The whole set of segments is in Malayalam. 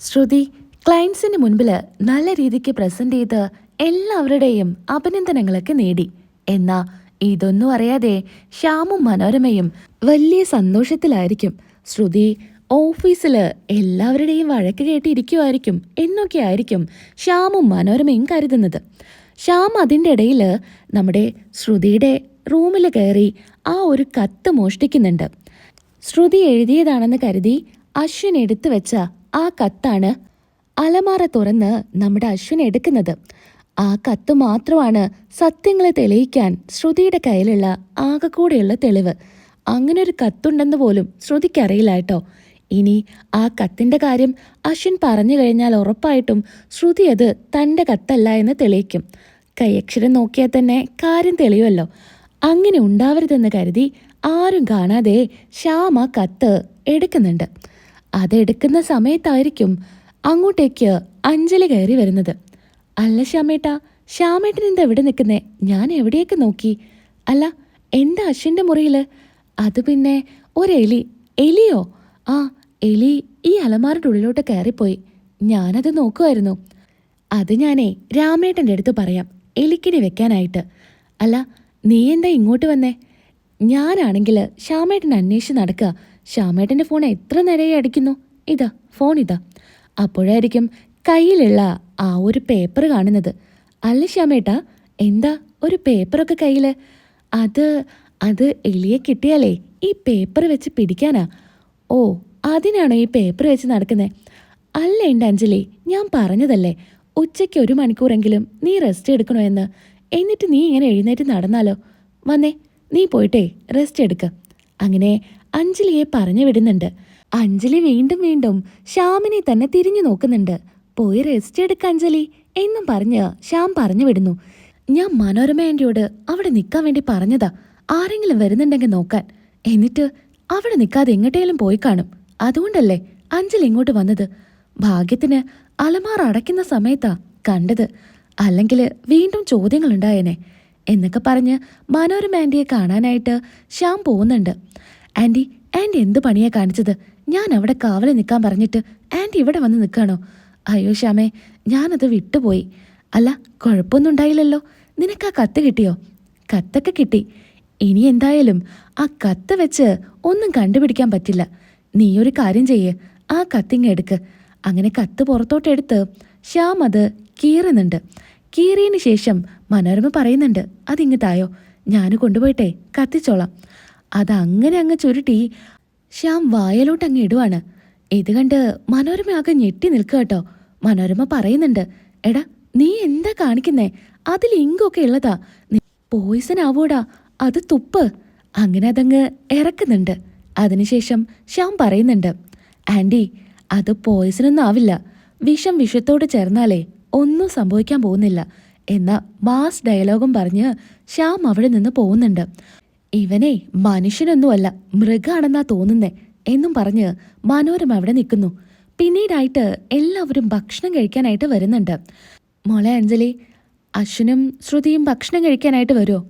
ശ്രുതി ക്ലയൻസിന് മുൻപിൽ നല്ല രീതിക്ക് പ്രസന്റ് ചെയ്ത് എല്ലാവരുടെയും അഭിനന്ദനങ്ങളൊക്കെ നേടി. എന്നാ ഇതൊന്നും അറിയാതെ ശ്യാമും മനോരമയും വലിയ സന്തോഷത്തിലായിരിക്കും. ശ്രുതി ഓഫീസിൽ എല്ലാവരുടെയും വഴക്ക് കേട്ടിരിക്കുമായിരിക്കും എന്നൊക്കെ ആയിരിക്കും ശ്യാമും മനോരമയും കരുതുന്നത്. ശ്യാം അതിന്റെ ഇടയിൽ നമ്മുടെ ശ്രുതിയുടെ റൂമിൽ കയറി ആ ഒരു കത്ത് മോഷ്ടിക്കുന്നുണ്ട്. ശ്രുതി എഴുതിയതാണെന്ന് കരുതി അശ്വിൻ എടുത്തു വെച്ച ആ കത്താണ് അലമാറ തുറന്ന് നമ്മുടെ അശ്വിൻ എടുക്കുന്നത്. ആ കത്ത് മാത്രമാണ് സത്യങ്ങളെ തെളിയിക്കാൻ ശ്രുതിയുടെ കയ്യിലുള്ള ആകെക്കൂടെയുള്ള തെളിവ്. അങ്ങനെ ഒരു കത്തുണ്ടെന്ന് പോലും ശ്രുതിക്കറിയില്ല കേട്ടോ. ഇനി ആ കത്തിന്റെ കാര്യം അശ്വിൻ പറഞ്ഞു കഴിഞ്ഞാൽ ഉറപ്പായിട്ടും ശ്രുതി അത് തന്റെ കത്തല്ല എന്ന് തെളിയിക്കും. കൈയക്ഷരം നോക്കിയാൽ തന്നെ കാര്യം തെളിയുമല്ലോ. അങ്ങനെ ഉണ്ടാവരുതെന്ന് കരുതി ആരും കാണാതെ ശ്യാം ആ കത്ത് എടുക്കുന്നുണ്ട്. അതെടുക്കുന്ന സമയത്തായിരിക്കും അങ്ങോട്ടേക്ക് അഞ്ജലി കയറി വരുന്നത്. അല്ല ശ്യാമേട്ട ശ്യാമേട്ടൻ എന്താ എവിടെ നിൽക്കുന്നേ? ഞാൻ എവിടെയൊക്കെ നോക്കി? അല്ല എന്താ അശ്വിന്റെ മുറിയിൽ അത് പിന്നെ ഒരെലി. എലിയോ? ആ എലി ഈ അലമാരുടെ ഉള്ളിലോട്ട് കയറിപ്പോയി. ഞാനത് നോക്കുമായിരുന്നു അത് ഞാനേ രാമേട്ടന്റെ അടുത്ത് പറയാം എലിക്കിടി വെക്കാനായിട്ട്. അല്ല നീ എന്താ ഇങ്ങോട്ട് വന്നേ? ഞാനാണെങ്കിൽ ശ്യാമേട്ടൻ അന്വേഷിച്ച് നടക്കുക. ശ്യാമേട്ടന്റെ ഫോൺ എത്ര നേരമായി അടിക്കുന്നു? ഇതാ ഫോൺ ഇതാ. അപ്പോഴായിരിക്കും കയ്യിലുള്ള ആ ഒരു പേപ്പർ കാണുന്നത്. അല്ല ശ്യാമേട്ടാ? എന്താ ഒരു പേപ്പറൊക്കെ കയ്യിൽ അത് അത് എലിയെ കിട്ടിയാലേ ഈ പേപ്പർ വെച്ച് പിടിക്കാനാ. ഓ അതിനാണോ ഈ പേപ്പർ വെച്ച് നടക്കുന്നത് അല്ല എന്റെ അഞ്ജലി ഞാൻ പറഞ്ഞതല്ലേ. ഉച്ചയ്ക്ക് ഒരു മണിക്കൂറെങ്കിലും നീ റെസ്റ്റ് എടുക്കണോ എന്ന്? എന്നിട്ട് നീ ഇങ്ങനെ എഴുന്നേറ്റ് നടന്നാലോ? വന്നേ നീ പോയിട്ടേ റെസ്റ്റ് എടുക്ക. അങ്ങനെ അഞ്ജലിയെ പറഞ്ഞു വിടുന്നുണ്ട്. അഞ്ജലി വീണ്ടും വീണ്ടും ശ്യാമിനെ തന്നെ തിരിഞ്ഞു നോക്കുന്നുണ്ട്. പോയി റെസ്റ്റ് എടുക്ക അഞ്ജലി എന്നും പറഞ്ഞ് ശ്യാം പറഞ്ഞു വിടുന്നു. ഞാൻ മനോരമ ആന്റിയോട് അവിടെ നിൽക്കാൻ വേണ്ടി പറഞ്ഞതാ. ആരെങ്കിലും വരുന്നുണ്ടെങ്കിൽ നോക്കാൻ. എന്നിട്ട് അവിടെ നിൽക്കാതെ എങ്ങോട്ടേലും പോയി കാണും. അതുകൊണ്ടല്ലേ അഞ്ജലി ഇങ്ങോട്ട് വന്നത്. ഭാഗ്യത്തിന് അലമാർ അടയ്ക്കുന്ന സമയത്താ കണ്ടത്. അല്ലെങ്കിൽ വീണ്ടും ചോദ്യങ്ങളുണ്ടായേനെ. എന്നൊക്കെ പറഞ്ഞ് മനോരമ കാണാനായിട്ട് ശ്യാം പോകുന്നുണ്ട്. ആന്റി ആന്റി എന്ത് പണിയാ കാണിച്ചത്? ഞാൻ അവിടെ കാവലെ നിൽക്കാൻ പറഞ്ഞിട്ട് ആന്റി ഇവിടെ വന്ന് നിൽക്കാണോ അയ്യോ ശ്യാമേ ഞാനത് വിട്ടുപോയി. അല്ല കുഴപ്പമൊന്നും ഉണ്ടായില്ലല്ലോ. നിനക്ക് ആ കത്ത് കിട്ടിയോ? കത്തൊക്കെ കിട്ടി. ഇനി എന്തായാലും ആ കത്ത് വെച്ച് ഒന്നും കണ്ടുപിടിക്കാൻ പറ്റില്ല. നീ ഒരു കാര്യം ചെയ്യേ. ആ കത്തിങ്ങ എടുക്ക്. അങ്ങനെ കത്ത് പുറത്തോട്ടെടുത്ത് ശ്യാം അത് കീറുന്നുണ്ട്. കീറിയതിന് ശേഷം മനോരമ പറയുന്നുണ്ട് അതിങ്ങ് തായോ. ഞാൻ കൊണ്ടുപോയിട്ടെ കത്തിച്ചോളാം. അതങ്ങനെ അങ്ങ് ചുരുട്ടി ശ്യാം വായലോട്ട് അങ്ങ് ഇടുവാണ്. ഇത് കണ്ട് മനോരമ ആകെ ഞെട്ടി നിൽക്കുക കേട്ടോ. മനോരമ പറയുന്നുണ്ട് എടാ നീ എന്താ കാണിക്കുന്നേ? അതിൽ ഇങ്കൊക്കെ ഉള്ളതാ. പോയിസൺ ആവോടാ. അത് തുപ്പ്. അങ്ങനെ അതങ്ങ് ഇറക്കുന്നുണ്ട്. അതിനുശേഷം ശ്യാം പറയുന്നുണ്ട് ആന്റി അത് പോയിസണൊന്നും ആവില്ല. വിഷം വിഷത്തോട് ചേർന്നാലേ ഒന്നും സംഭവിക്കാൻ പോകുന്നില്ല. എന്ന മാസ് ഡയലോഗും പറഞ്ഞ് ശ്യാം അവിടെ നിന്ന് പോകുന്നുണ്ട്. ഇവനെ മനുഷ്യനൊന്നുമല്ല മൃഗാണെന്നാ തോന്നുന്നേ എന്നും പറഞ്ഞ് മനോരമ അവിടെ നിൽക്കുന്നു. പിന്നീടായിട്ട് എല്ലാവരും ഭക്ഷണം കഴിക്കാനായിട്ട് വരുന്നുണ്ട്. മോളെ അഞ്ജലി അശ്വനും ശ്രുതിയും ഭക്ഷണം കഴിക്കാനായിട്ട് വരുമോ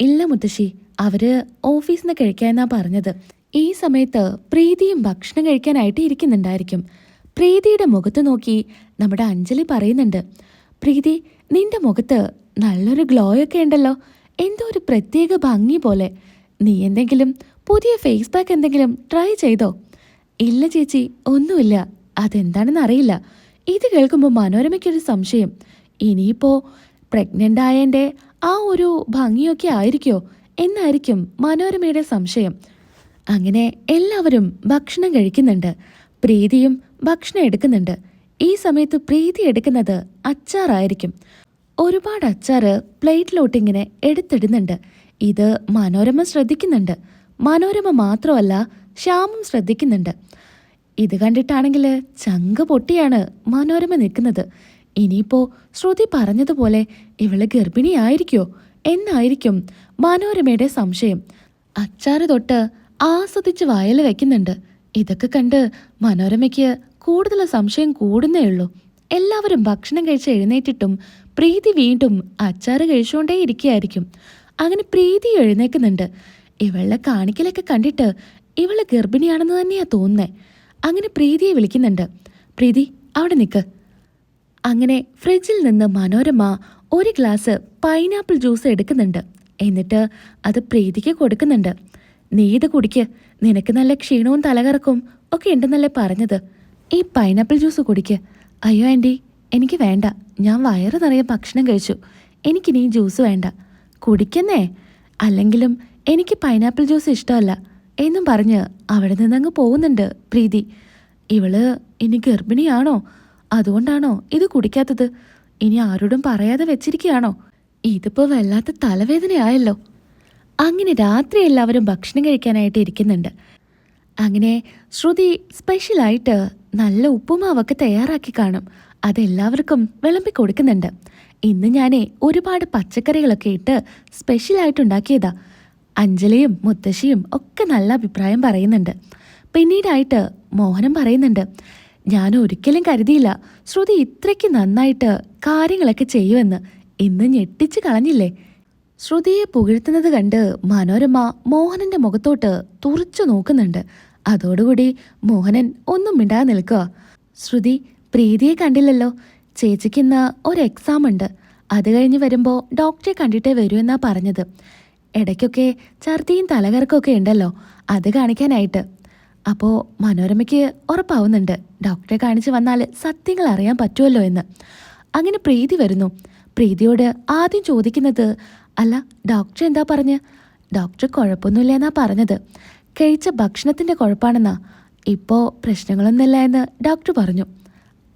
ഇല്ല മുത്തശ്ശി അവർ ഓഫീസിൽ നിന്ന് കഴിക്കാന്നാ പറഞ്ഞത്. ഈ സമയത്ത് പ്രീതിയും ഭക്ഷണം കഴിക്കാനായിട്ട് ഇരിക്കുന്നുണ്ടായിരിക്കും. പ്രീതിയുടെ മുഖത്ത് നോക്കി നമ്മുടെ അഞ്ജലി പറയുന്നുണ്ട് പ്രീതി നിന്റെ മുഖത്ത് നല്ലൊരു ഗ്ലോയൊക്കെ ഉണ്ടല്ലോ. എന്തോ ഒരു പ്രത്യേക ഭംഗി പോലെ. നീ എന്തെങ്കിലും പുതിയ ഫേസ് പാക്ക് എന്തെങ്കിലും ട്രൈ ചെയ്തോ? ഇല്ല ചേച്ചി ഒന്നുമില്ല. അതെന്താണെന്ന് അറിയില്ല. ഇത് കേൾക്കുമ്പോൾ മനോരമയ്ക്കൊരു സംശയം. ഇനിയിപ്പോ പ്രഗ്നന്റ് ആയതിന്റെ ആ ഒരു ഭംഗിയൊക്കെ ആയിരിക്കോ? എന്നായിരിക്കും മനോരമയുടെ സംശയം. അങ്ങനെ എല്ലാവരും ഭക്ഷണം കഴിക്കുന്നുണ്ട്. പ്രീതിയും ഭക്ഷണം എടുക്കുന്നുണ്ട്. ഈ സമയത്ത് പ്രീതി എടുക്കുന്നത് അച്ചാറായിരിക്കും. ഒരുപാട് അച്ചാറ് പ്ലേറ്റിലോട്ടിങ്ങനെ എടുത്തിടുന്നുണ്ട്. ഇത് മനോരമ ശ്രദ്ധിക്കുന്നുണ്ട്. മനോരമ മാത്രമല്ല ശ്യാമും ശ്രദ്ധിക്കുന്നുണ്ട്. ഇത് കണ്ടിട്ടാണെങ്കിൽ ചങ്ക് പൊട്ടിയാണ് മനോരമ നിൽക്കുന്നത്. ഇനിയിപ്പോ ശ്രുതി പറഞ്ഞതുപോലെ ഇവൾ ഗർഭിണിയായിരിക്കോ? എന്നായിരിക്കും മനോരമയുടെ സംശയം. അച്ചാറ് തൊട്ട് ആസ്വദിച്ച് വായൽ വെക്കുന്നുണ്ട്. ഇതൊക്കെ കണ്ട് മനോരമയ്ക്ക് കൂടുതൽ സംശയം കൂടുന്നേ ഉള്ളൂ. എല്ലാവരും ഭക്ഷണം കഴിച്ച് എഴുന്നേറ്റിട്ടും പ്രീതി വീണ്ടും അച്ചാറ് കഴിച്ചുകൊണ്ടേ ഇരിക്കുകയായിരിക്കും അങ്ങനെ പ്രീതി എഴുന്നേക്കുന്നുണ്ട്. ഇവളുടെ കാണിക്കലൊക്കെ കണ്ടിട്ട് ഇവൾ ഗർഭിണിയാണെന്ന് തന്നെയാ തോന്നുന്നേ. അങ്ങനെ പ്രീതിയെ വിളിക്കുന്നുണ്ട്. പ്രീതി അവിടെ നിൽക്ക് അങ്ങനെ ഫ്രിഡ്ജിൽ നിന്ന് മനോരമ ഒരു ഗ്ലാസ് പൈനാപ്പിൾ ജ്യൂസ് എടുക്കുന്നുണ്ട്. എന്നിട്ട് അത് പ്രീതിക്ക് കൊടുക്കുന്നുണ്ട്. നീ ഇത് കുടിക്ക്. നിനക്ക് നല്ല ക്ഷീണവും തലകറക്കും ഒക്കെ ഉണ്ടെന്നല്ലേ പറഞ്ഞത്. ഈ പൈനാപ്പിൾ ജ്യൂസ് കുടിക്ക്. അയ്യോ ആന്റി എനിക്ക് വേണ്ട. ഞാൻ വയറ് നിറയെ ഭക്ഷണം കഴിച്ചു. എനിക്കിനി ജ്യൂസ് വേണ്ട. കുടിക്കുന്നേ? അല്ലെങ്കിലും എനിക്ക് പൈനാപ്പിൾ ജ്യൂസ് ഇഷ്ടമല്ല എന്നും പറഞ്ഞ് അവിടെ നിന്നങ്ങ് പോകുന്നുണ്ട് പ്രീതി. ഇവൾ ഇനി ഗർഭിണിയാണോ? അതുകൊണ്ടാണോ ഇത് കുടിക്കാത്തത്? ഇനി ആരോടും പറയാതെ വെച്ചിരിക്കുകയാണോ? ഇതിപ്പോ വല്ലാത്ത തലവേദനയായല്ലോ. അങ്ങനെ രാത്രി എല്ലാവരും ഭക്ഷണം കഴിക്കാനായിട്ട് ഇരിക്കുന്നുണ്ട്. അങ്ങനെ ശ്രുതി സ്പെഷ്യലായിട്ട് നല്ല ഉപ്പുമാവൊക്കെ തയ്യാറാക്കി കാണും. അതെല്ലാവർക്കും വിളമ്പി കൊടുക്കുന്നുണ്ട്. ഇന്ന് ഞാനേ ഒരുപാട് പച്ചക്കറികളൊക്കെ ഇട്ട് സ്പെഷ്യലായിട്ട് ഉണ്ടാക്കിയതാ. അഞ്ജലിയും മുത്തശ്ശിയും ഒക്കെ നല്ല അഭിപ്രായം പറയുന്നുണ്ട്. പിന്നീടായിട്ട് മോഹനം പറയുന്നുണ്ട് ഞാൻ ഒരിക്കലും കരുതിയില്ല. ശ്രുതി ഇത്രയ്ക്ക് നന്നായിട്ട് കാര്യങ്ങളൊക്കെ ചെയ്യുമെന്ന്. ഇന്ന് ഞെട്ടിച്ച് കളഞ്ഞില്ലേ? ശ്രുതിയെ പുകഴ്ത്തുന്നത് കണ്ട് മനോരമ മോഹനന്റെ മുഖത്തോട്ട് തുറച്ചു നോക്കുന്നുണ്ട്. അതോടുകൂടി മോഹനൻ ഒന്നും മിണ്ടാതെ നിൽക്കുക ശ്രുതി പ്രീതിയെ കണ്ടില്ലല്ലോ. ചേച്ചിക്ക് ഇന്ന് ഒരു എക്സാം ഉണ്ട്. അത് കഴിഞ്ഞ് വരുമ്പോൾ ഡോക്ടറെ കണ്ടിട്ടേ വരൂ എന്നാ പറഞ്ഞത്. ഇടയ്ക്കൊക്കെ ഛർദിയും തലകറക്കമൊക്കെ ഉണ്ടല്ലോ അത് കാണിക്കാനായിട്ട്. അപ്പോൾ മനോരമയ്ക്ക് ഉറപ്പാവുന്നുണ്ട്. ഡോക്ടറെ കാണിച്ച് വന്നാൽ സത്യങ്ങൾ അറിയാൻ പറ്റുമല്ലോ എന്ന്. അങ്ങനെ പ്രീതി വരുന്നു. പ്രീതിയോട് ആദ്യം ചോദിക്കുന്നത് അല്ല ഡോക്ടർ എന്താ പറഞ്ഞ്? ഡോക്ടർ കുഴപ്പമൊന്നുമില്ല എന്നാ പറഞ്ഞത്. കഴിച്ച ഭക്ഷണത്തിന്റെ കുഴപ്പമാണെന്നാ ഇപ്പോൾ പ്രശ്നങ്ങളൊന്നുമില്ല എന്ന് ഡോക്ടർ പറഞ്ഞു.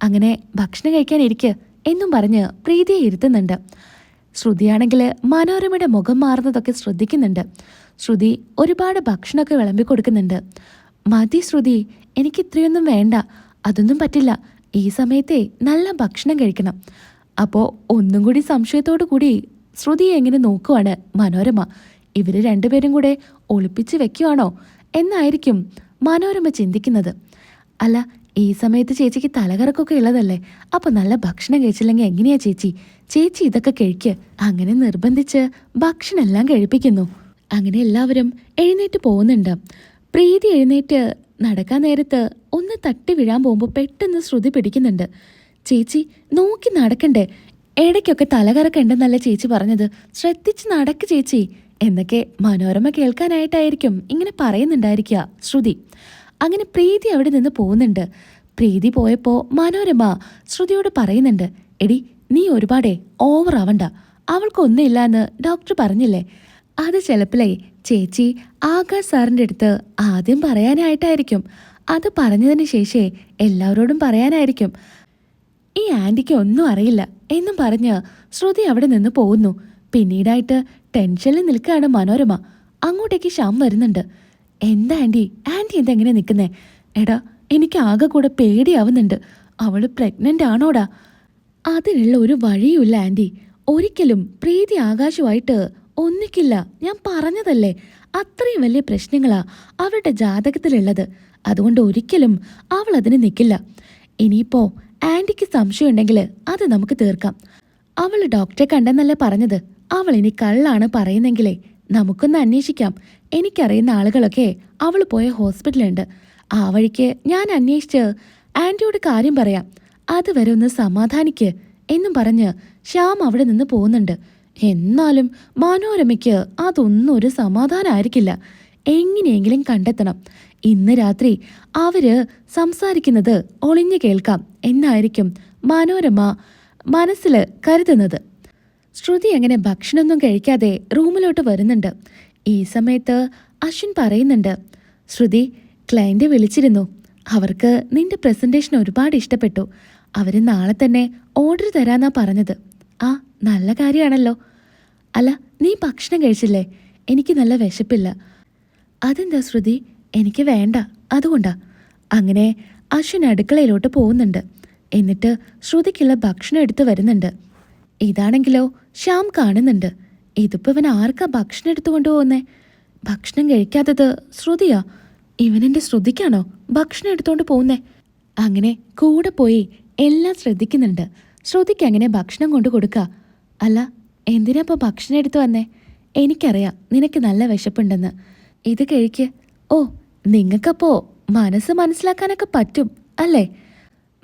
അങ്ങനെ ഭക്ഷണം ഇരിക്ക എന്നും പറഞ്ഞ് പ്രീതിയെ ഇരുത്തുന്നുണ്ട്. ശ്രുതിയാണെങ്കിൽ മനോരമയുടെ മുഖം മാറുന്നതൊക്കെ ശ്രദ്ധിക്കുന്നുണ്ട്. ശ്രുതി ഒരുപാട് ഭക്ഷണമൊക്കെ വിളമ്പി കൊടുക്കുന്നുണ്ട്. മതി ശ്രുതി എനിക്ക് ഇത്രയൊന്നും വേണ്ട. അതൊന്നും പറ്റില്ല. ഈ സമയത്തെ നല്ല ഭക്ഷണം കഴിക്കണം. അപ്പോൾ ഒന്നും കൂടി സംശയത്തോടു കൂടി ശ്രുതി എങ്ങനെ നോക്കുവാണ് മനോരമ. ഇവർ രണ്ടുപേരും കൂടെ ഒളിപ്പിച്ച് വെക്കുവാണോ? എന്നായിരിക്കും മനോരമ ചിന്തിക്കുന്നത്. അല്ല ഈ സമയത്ത് ചേച്ചിക്ക് തലകറക്കൊക്കെ ഉള്ളതല്ലേ? അപ്പൊ നല്ല ഭക്ഷണം കഴിച്ചില്ലെങ്കിൽ എങ്ങനെയാ ചേച്ചി? ചേച്ചി ഇതൊക്കെ കഴിക്ക്. അങ്ങനെ നിർബന്ധിച്ച് ഭക്ഷണം എല്ലാം കഴിപ്പിക്കുന്നു. അങ്ങനെ എല്ലാവരും എഴുന്നേറ്റ് പോകുന്നുണ്ട്. പ്രീതി എഴുന്നേറ്റ് നടക്കാൻ നേരത്ത് ഒന്ന് തട്ടി വീഴാൻ പോകുമ്പോൾ പെട്ടെന്ന് ശ്രുതി പിടിക്കുന്നുണ്ട്. ചേച്ചി നോക്കി നടക്കണ്ടേ? ഇടയ്ക്കൊക്കെ തലകറക്കുണ്ടെന്നല്ല ചേച്ചി പറഞ്ഞത്. ശ്രദ്ധിച്ച് നടക്ക് ചേച്ചി. എന്നൊക്കെ മനോരമ കേൾക്കാനായിട്ടായിരിക്കും ഇങ്ങനെ പറയുന്നുണ്ടായിരിക്കുക ശ്രുതി. അങ്ങനെ പ്രീതി അവിടെ നിന്ന് പോകുന്നുണ്ട്. പ്രീതി പോയപ്പോൾ മനോരമ ശ്രുതിയോട് പറയുന്നുണ്ട് എടി നീ ഒരുപാടേ ഓവർ ആവണ്ട. അവൾക്കൊന്നുമില്ല എന്ന് ഡോക്ടർ പറഞ്ഞില്ലേ? അത് ചിലപ്പോഴേ ചേച്ചി ആകാശ് സാറിന്റെ അടുത്ത് ആദ്യം പറയാനായിട്ടായിരിക്കും. അത് പറഞ്ഞതിന് ശേഷേ എല്ലാവരോടും പറയാനായിരിക്കും. ഈ ആന്റിക്ക് ഒന്നും അറിയില്ല എന്നും പറഞ്ഞ് ശ്രുതി അവിടെ നിന്ന് പോകുന്നു. പിന്നീടായിട്ട് ടെൻഷനിൽ നിൽക്കുകയാണ് മനോരമ. അങ്ങോട്ടേക്ക് ഷാം വരുന്നുണ്ട്. എന്താ ആന്റി ആന്റി എന്താ എങ്ങനെ നിൽക്കുന്നേ? എടാ എനിക്ക് ആകെ കൂടെ പേടിയാവുന്നുണ്ട്. അവൾ പ്രഗ്നന്റ് ആണോടാ. അതിനുള്ള ഒരു വഴിയുമില്ല ആന്റി ഒരിക്കലും പ്രീതി ആകാശമായിട്ട് ഒന്നിക്കില്ല. ഞാൻ പറഞ്ഞതല്ലേ? അത്രയും വലിയ പ്രശ്നങ്ങളാ അവരുടെ ജാതകത്തിലുള്ളത്. അതുകൊണ്ട് ഒരിക്കലും അവൾ അതിന് നിൽക്കില്ല ഇനിയിപ്പോ സംശയം സംശയമുണ്ടെങ്കിൽ അത് നമുക്ക് തീർക്കാം. അവൾ ഡോക്ടറെ കണ്ടെന്നല്ലേ പറഞ്ഞത്? അവൾ ഇനി കള്ളാണ് പറയുന്നെങ്കിലേ നമുക്കൊന്ന് അന്വേഷിക്കാം. എനിക്കറിയുന്ന ആളുകളൊക്കെ അവൾ പോയ ഹോസ്പിറ്റലുണ്ട് ആ വഴിക്ക് ഞാൻ അന്വേഷിച്ച് ആന്റിയോട് കാര്യം പറയാം. അതുവരെ ഒന്ന് സമാധാനിക്ക് എന്നും പറഞ്ഞ് ശ്യാം അവിടെ നിന്ന് പോകുന്നുണ്ട്. എന്നാലും മനോരമയ്ക്ക് അതൊന്നും ഒരു സമാധാനമായിരിക്കില്ല എങ്ങനെയെങ്കിലും കണ്ടെത്തണം. ഇന്ന് രാത്രി അവർ സംസാരിക്കുന്നത് ഒളിഞ്ഞു കേൾക്കാം എന്നായിരിക്കും മനോരമ മനസ്സിൽ കരുതുന്നത്. ശ്രുതി അങ്ങനെ ഭക്ഷണമൊന്നും കഴിക്കാതെ റൂമിലോട്ട് വരുന്നുണ്ട്. ഈ സമയത്ത് അശ്വിൻ പറയുന്നുണ്ട് ശ്രുതി ക്ലയന്റ് വിളിച്ചിരുന്നു. അവർക്ക് നിന്റെ പ്രസന്റേഷൻ ഒരുപാട് ഇഷ്ടപ്പെട്ടു. അവർ നാളെ തന്നെ ഓർഡർ തരാന്നാ പറഞ്ഞത്. ആ നല്ല കാര്യമാണല്ലോ അല്ല നീ ഭക്ഷണം കഴിച്ചില്ലേ? എനിക്ക് നല്ല വിശപ്പില്ല. അതെന്താ ശ്രുതി? എനിക്ക് വേണ്ട. അതുകൊണ്ടാ. അങ്ങനെ അശ്വിൻ അടുക്കളയിലോട്ട് പോകുന്നുണ്ട്. എന്നിട്ട് ശ്രുതിക്കുള്ള ഭക്ഷണം എടുത്തു വരുന്നുണ്ട്. ഇതാണെങ്കിലോ ശ്യാം കാണുന്നുണ്ട്. ഇതിപ്പോ ഇവൻ ആർക്കാ ഭക്ഷണം എടുത്തു കൊണ്ടുപോകുന്നേ? ഭക്ഷണം കഴിക്കാത്തത് ശ്രുതിയാ. ഇവനെന്റെ ശ്രുതിക്കാണോ ഭക്ഷണം എടുത്തോണ്ട് പോകുന്നേ? അങ്ങനെ കൂടെ പോയി എല്ലാം ശ്രദ്ധിക്കുന്നുണ്ട്. ശ്രുതിക്ക് അങ്ങനെ ഭക്ഷണം കൊണ്ട് കൊടുക്കുക അല്ല എന്തിനാ ഇപ്പൊ ഭക്ഷണം എടുത്തു വന്നേ? എനിക്കറിയാം നിനക്ക് നല്ല വിശപ്പുണ്ടെന്ന്. ഇത് കഴിക്ക്. ഓ നിങ്ങൾക്കപ്പോ മനസ്സ് മനസ്സിലാക്കാനൊക്കെ പറ്റും അല്ലേ?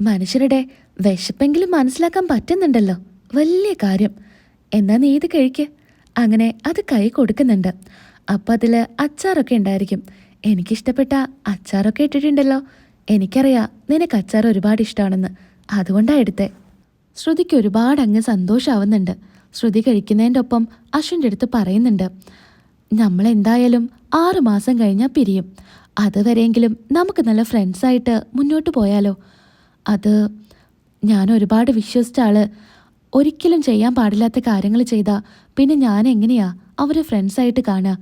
മനുഷ്യരുടെ വിശപ്പെങ്കിലും മനസ്സിലാക്കാൻ പറ്റുന്നുണ്ടല്ലോ. വലിയ കാര്യം. എന്നാ നീ ഇത് കഴിക്ക്. അങ്ങനെ അത് കൈ കൊടുക്കുന്നുണ്ട്. അപ്പം അതിൽ അച്ചാറൊക്കെ ഉണ്ടായിരിക്കും. എനിക്കിഷ്ടപ്പെട്ട അച്ചാറൊക്കെ ഇട്ടിട്ടുണ്ടല്ലോ. എനിക്കറിയാം നിനക്ക് അച്ചാർ ഒരുപാട് ഇഷ്ടമാണെന്ന് അതുകൊണ്ടാണ് എടുത്തേ. ശ്രുതിക്ക് ഒരുപാട് അങ്ങ് സന്തോഷമാവുന്നുണ്ട് ശ്രുതി കഴിക്കുന്നതിന്റെ ഒപ്പം അശ്വിന്റെ അടുത്ത് പറയുന്നുണ്ട്. നമ്മൾ എന്തായാലും ആറു മാസം കഴിഞ്ഞാൽ പിരിയും. അതുവരെയെങ്കിലും നമുക്ക് നല്ല ഫ്രണ്ട്സായിട്ട് മുന്നോട്ട് പോയാലോ? അത് ഞാൻ ഒരുപാട് വിശ്വസിച്ച ആൾ ഒരിക്കലും ചെയ്യാൻ പാടില്ലാത്ത കാര്യങ്ങൾ ചെയ്താൽ പിന്നെ ഞാൻ എങ്ങനെയാ അവരെ ഫ്രണ്ട്സായിട്ട് കാണുക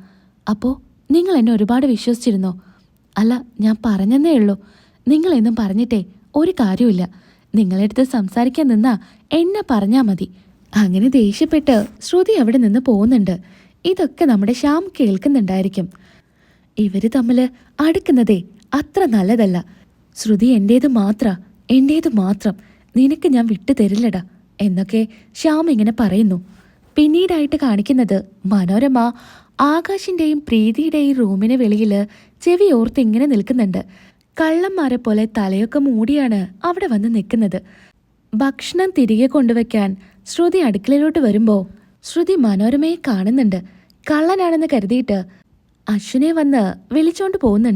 അപ്പോൾ നിങ്ങൾ എന്നെ ഒരുപാട് വിശ്വസിച്ചിരുന്നോ? അല്ല ഞാൻ പറഞ്ഞെന്നേ ഉള്ളൂ. നിങ്ങളെന്നും പറഞ്ഞിട്ടേ ഒരു കാര്യമില്ല നിങ്ങളെടുത്ത് സംസാരിക്കാൻ നിന്നാ എന്നെ പറഞ്ഞാൽ മതി. അങ്ങനെ ദേഷ്യപ്പെട്ട് ശ്രുതി അവിടെ നിന്ന് പോകുന്നുണ്ട്. ഇതൊക്കെ നമ്മുടെ ശ്യാം കേൾക്കുന്നുണ്ടായിരിക്കും. ഇവർ തമ്മിൽ അടുക്കുന്നതേ അത്ര നല്ലതല്ല. ശ്രുതി എന്റേത് മാത്ര എന്റേത് മാത്രം. നിനക്ക് ഞാൻ വിട്ടു തരില്ലടാ എന്നൊക്കെ ശ്യാം ഇങ്ങനെ പറയുന്നു. പിന്നീടായിട്ട് കാണിക്കുന്നത് മനോരമ ആകാശിന്റെയും പ്രീതിയുടെയും റൂമിന് വെളിയിൽ ചെവി ഓർത്ത് ഇങ്ങനെ നിൽക്കുന്നുണ്ട്. കള്ളന്മാരെ പോലെ തലയൊക്കെ മൂടിയാണ് അവിടെ വന്ന് നിൽക്കുന്നത്. ഭക്ഷണം തിരികെ കൊണ്ടുവയ്ക്കാൻ ശ്രുതി അടുക്കളയിലോട്ട് വരുമ്പോൾ ശ്രുതി മനോരമയെ കാണുന്നുണ്ട്. കള്ളനാണെന്ന് കരുതിയിട്ട് അശ്വിനെ വന്ന് വിളിച്ചോണ്ട് പോകുന്നുണ്ട്.